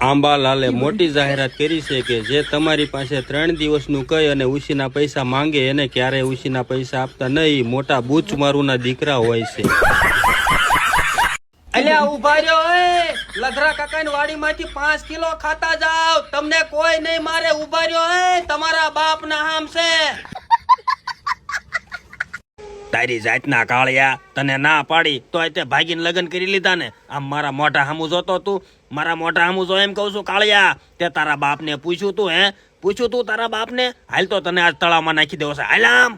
આંબાલાલે મોટી જાહેરાત કરી છે કે જે તમારી પાસે ત્રણ દિવસનું કહી અને ઉશીના પૈસા માંગે એને ક્યારેય ઉશીના પૈસા આપતા નહીં. મોટા બૂચ મારુના દીકરા હોય છે. અલ્યા ઊભા રહ્યો એ! લધરા કાકાની વાડીમાંથી પાંચ કિલો ખાતા જાવ તમને કોઈ નહીં મારે ઊભા રહ્યો એ! તમારા બાપ ના હામ છે તારી જાતના કાળિયા તને ના પાડી તો તે ભાગીને લગ્ન કરી લીધા ને આમ મારા મોઢા હામું જોતો તું મારા મોઢા હામું જો એમ કહું છું કાળિયા તે તારા બાપને પૂછ્યું તું હે પૂછ્યું તું તારા બાપને હાલ તો તને આજ તળાવમાં નાખી દેવો છે હાલ આમ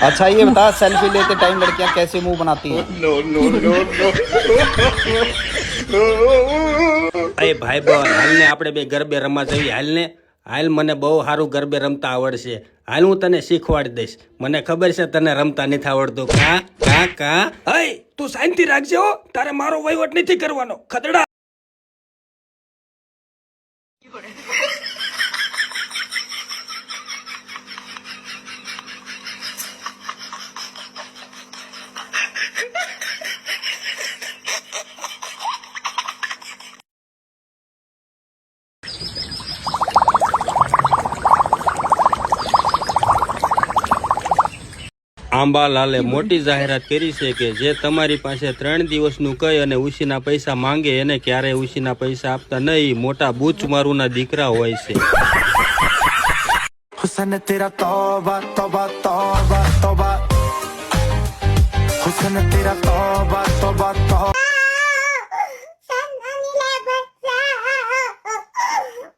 अच्छा ये बता सेल्फी लेते टाइम लड़कियां कैसे मुंह बनाती हैं અરે ભાઈ હાલ ને આપણે બે ગરબે રમવા જઈએ. હાલ ને હાલ મને બહુ સારું ગરબે રમતા આવડશે. હાલ હું તને શીખવાડી દઈશ. મને ખબર છે તને રમતા નથી આવડતું. કા કા કા? અય તું શાંતિ રાખજે હો. તારે મારો વહીવટ નથી કરવાનો. ખતડા આંબાલાલે મોટી જાહેરાત કરી છે કે જે તમારી પાસે ત્રણ દિવસનું કહી અને ઉશીના પૈસા માંગે એને ક્યારેય ઉશીના પૈસા આપતા નહીં. મોટા બૂચ મારુંના દીકરા હોય છે. હુસન તેરા તોબા તોબા તોબા તોબા. હુસન તેરા તોબા તોબા તોબા.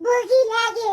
ભૂખી લાગે